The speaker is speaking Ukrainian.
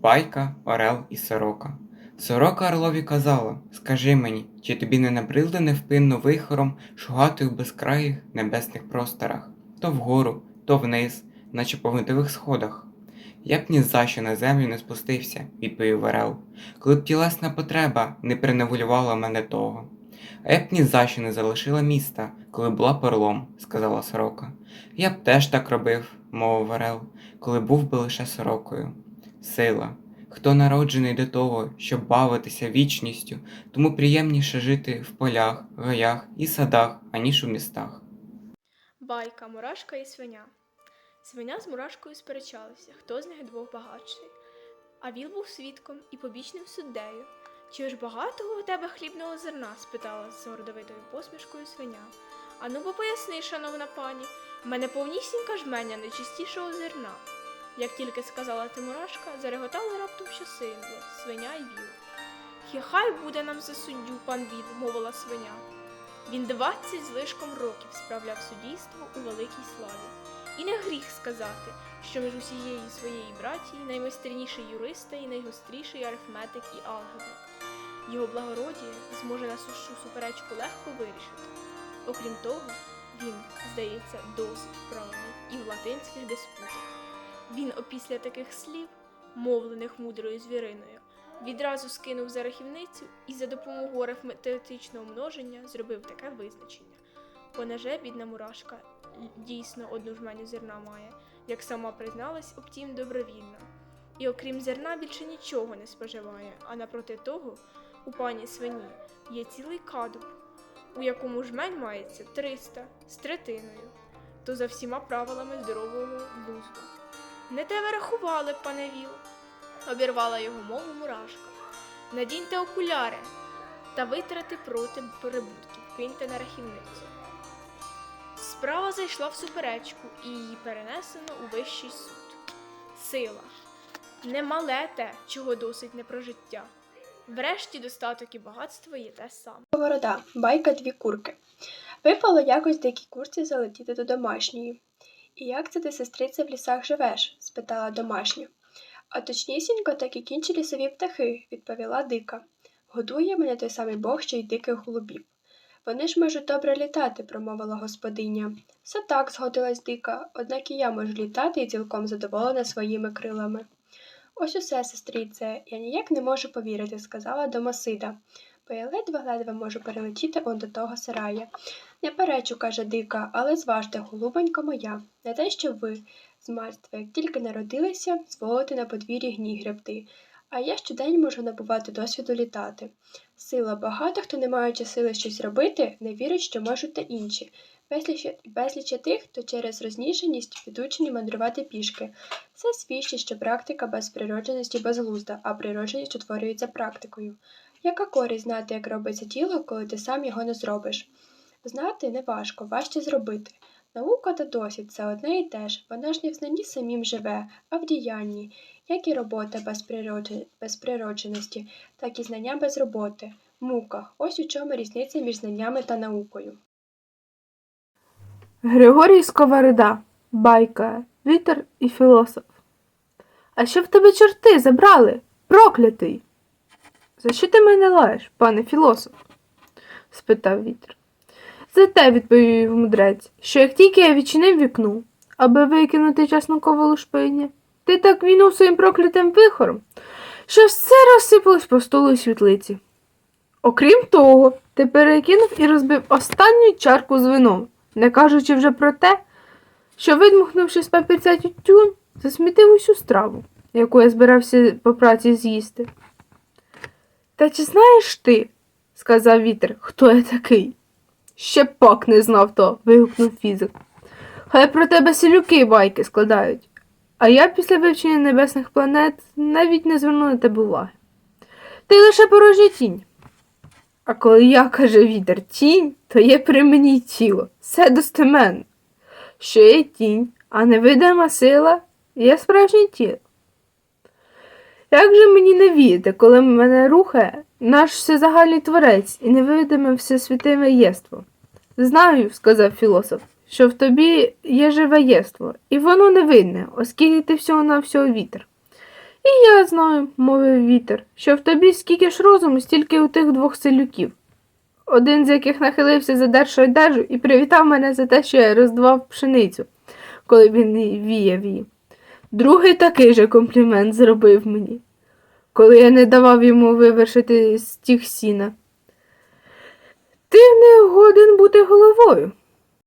Байка, Орел і Сорока. Сорока Орлові казала Скажи мені, чи тобі не набридли невпинно вихором шугати у безкраїх небесних просторах, то вгору, то вниз, наче по гнитових сходах. Я б ні за що на землю не спустився, відповів Орел, коли б тілесна потреба не приневолювала мене того. А я б ні за що не залишила міста, коли була перлом, сказала сорока. Я б теж так робив, мовив Орел, коли був би лише сорокою. Сила. Хто народжений до того, щоб бавитися вічністю, тому приємніше жити в полях, гаях і садах, аніж у містах. Байка, мурашка і свиня. Свиня з мурашкою сперечалися, хто з них двох багатший. А віл був свідком і побічним суддею. Чи ж багатого у тебе хлібного зерна? спитала з гордовитою посмішкою свиня. Ану бо поясни, шановна пані, в мене повнісінька жменя нечистішого зерна. Як тільки сказала Тимурашка, зареготали раптом ще щосильно свиня й віл. «Хі- Хай буде нам за суддю, пан віл, мовила свиня. Він двадцять з років справляв суддійство у великій славі. І не гріх сказати, що між усієї своєї братії наймайстерніший юриста і найгостріший арифметик і алгебра. Його благородіє зможе насущу суперечку легко вирішити. Окрім того, він, здається, досить вправний і в латинських диспутах. Він опісля таких слів, мовлених мудрою звіриною, відразу скинув за рахівницю і за допомогою арифметичного множення зробив таке визначення. Понеже бідна мурашка дійсно одну жменю зерна має, як сама призналась, обтім добровільно. І окрім зерна більше нічого не споживає, а напроти того, у пані свині є цілий кадуб, у якому жмень мається 300 з третиною, то за всіма правилами здорового глузду. Не те ви рахували, пане Віл, обірвала його мову мурашка. Надіньте окуляри та витрати проти прибутків, киньте на рахівницю. Справа зайшла в суперечку і її перенесено у вищий суд. Сила. Немале те, чого досить не про життя. Врешті достаток і багатство є те саме. Сковорода, байка дві курки. Випало якось дикій курці залетіти до домашньої. Як це ти, сестриця, в лісах живеш? спитала домашня. А точнісінько, так і кінчі лісові птахи, відповіла дика. Годує мене той самий Бог, що й диких голубів. Вони ж можуть добре літати, промовила господиня. Все так, згодилась дика, однак і я можу літати і цілком задоволена своїми крилами. Ось усе, сестрице, я ніяк не можу повірити, сказала Домосида, бо я ледве-ледве можу перелетіти он до того сарая. Не перечу, каже дика, але зважте, голубонька моя, не те, що ви, з мальства, як тільки народилися, зволите на подвір'ї гній гребти, а я щодень можу набувати досвіду літати. Сила багато, хто не маючи сили щось робити, не вірить, що можуть та інші. Безліч, безліч тих, хто через розніженість відучені мандрувати пішки. Це свідчить, що практика без природженості безглузда, а природженість утворюється практикою. Яка користь знати, як робиться тіло, коли ти сам його не зробиш? Знати не важко, важче зробити. Наука та досвід це одне і те ж, вона ж не в знанні самім живе, а в діянні, як і робота без, природжен... без природженості, так і знання без роботи. Мука. Ось у чому різниця між знаннями та наукою. Григорій Сковорода, байка, вітер і філософ. А що в тебе чорти забрали? Проклятий. За що ти мене лаєш, пане філософ? спитав вітер. За те, відповів мудрець, що як тільки я відчинив вікно, аби викинути часникове лушпиня, ти так війнув своїм проклятим вихором, що все розсипалось по столу і світлиці. Окрім того, ти перекинув і розбив останню чарку з вином, не кажучи вже про те, що, видмухнувши з папірця тютюн, засмітив усю страву, яку я збирався по праці з'їсти. Та чи знаєш ти, сказав вітер, хто я такий? Ще пак не знав то, вигукнув фізик. Хай про тебе селюки байки складають, а я після вивчення небесних планет навіть не зверну на тебе уваги. Ти лише порожня тінь. А коли я, каже вітер, тінь, то є при мені тіло, все достеменно. Що є тінь, а невидима сила є справжнє тіло. Як же мені не вірити, коли мене рухає наш всезагальний творець і невидиме всесвітиме єство? Знаю, сказав філософ, що в тобі є живе єство, і воно невидне, оскільки ти всього на всього вітер. І я знаю, мовив вітер, що в тобі скільки ж розуму, стільки у тих двох селюків. Один з яких нахилився за дершу одежу і привітав мене за те, що я роздував пшеницю, коли він віяв її. Другий такий же комплімент зробив мені, коли я не давав йому вивершити стіг сіна. Ти не годен бути головою,